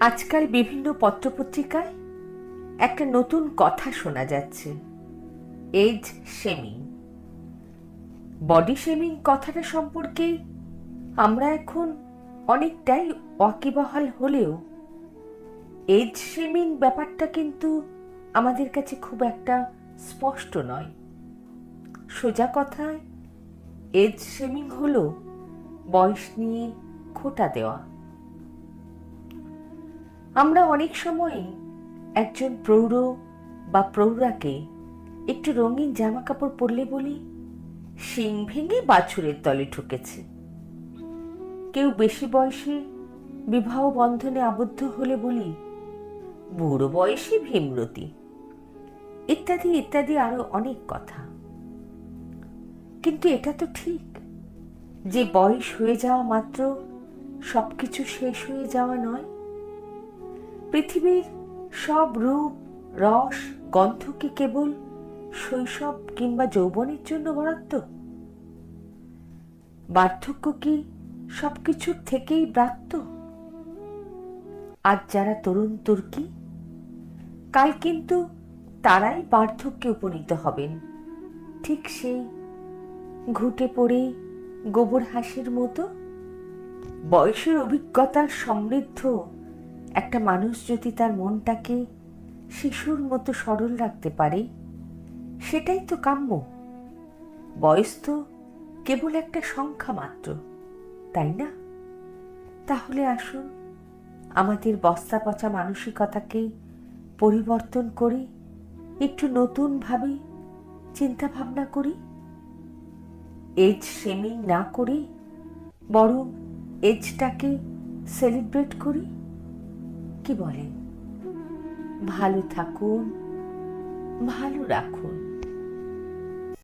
আজকাল বিভিন্ন পত্রপত্রিকায় একটা নতুন কথা শোনা যাচ্ছে। Age shaming. বডি শেমিং কথাটা সম্পর্কে আমরা এখন অনেকটাই ওয়াকিবহাল হলেও এজ শেমিং ব্যাপারটা কিন্তু আমাদের কাছে খুব একটা স্পষ্ট নয়। সোজা কথায়, এজ শেমিং হলো বয়স নিয়ে খোটা দেওয়া। আমরা অনেক সময় একজন প্রৌঢ় বা প্রৌঢ়াকে একটু রঙিন জামা কাপড় পরলে বলি, শিং ভেঙে বাছুরের দলে ঠুকেছে। কেউ বেশি বয়সে বিবাহ বন্ধনে আবদ্ধ হলে বলি, বুড়ো বয়সী ভীমরতি। ইত্যাদি ইত্যাদি আরও অনেক কথা। কিন্তু এটা তো ঠিক, যে বয়স হয়ে যাওয়া মাত্র সবকিছু শেষ হয়ে যাওয়া নয়। পৃথিবীর সব রূপ, রস গন্ধ কি কেবল শৈশব কিংবা যৌবনের জন্য বরাদ্দ। বার্ধক্য কি সবকিছুর থেকেই ব্রাত্য? আজ যারা তরুণ তুর্কি, কাল কিন্তু তারাই বার্ধক্যে উপনীত হবেন। ঠিক সেই ঘুটে পড়ে গোবর হাসির মতো বয়সের অভিজ্ঞতার সমৃদ্ধ একটা মানুষ যদি তার মনটাকে শিশুর মতো সরল রাখতে পারে, সেটাই তো কাম্য। বয়স তো কেবল একটা সংখ্যা মাত্র, তাই না? তাহলে আসুন, আমাদের বস্তা পচা মানসিকতাকে পরিবর্তন করে একটু নতুনভাবে চিন্তা ভাবনা করি। এজ শেমিং না করে বরং এজটাকে সেলিব্রেট করি। কি বলেন? ভালো থাকুন ভালো রাখুন।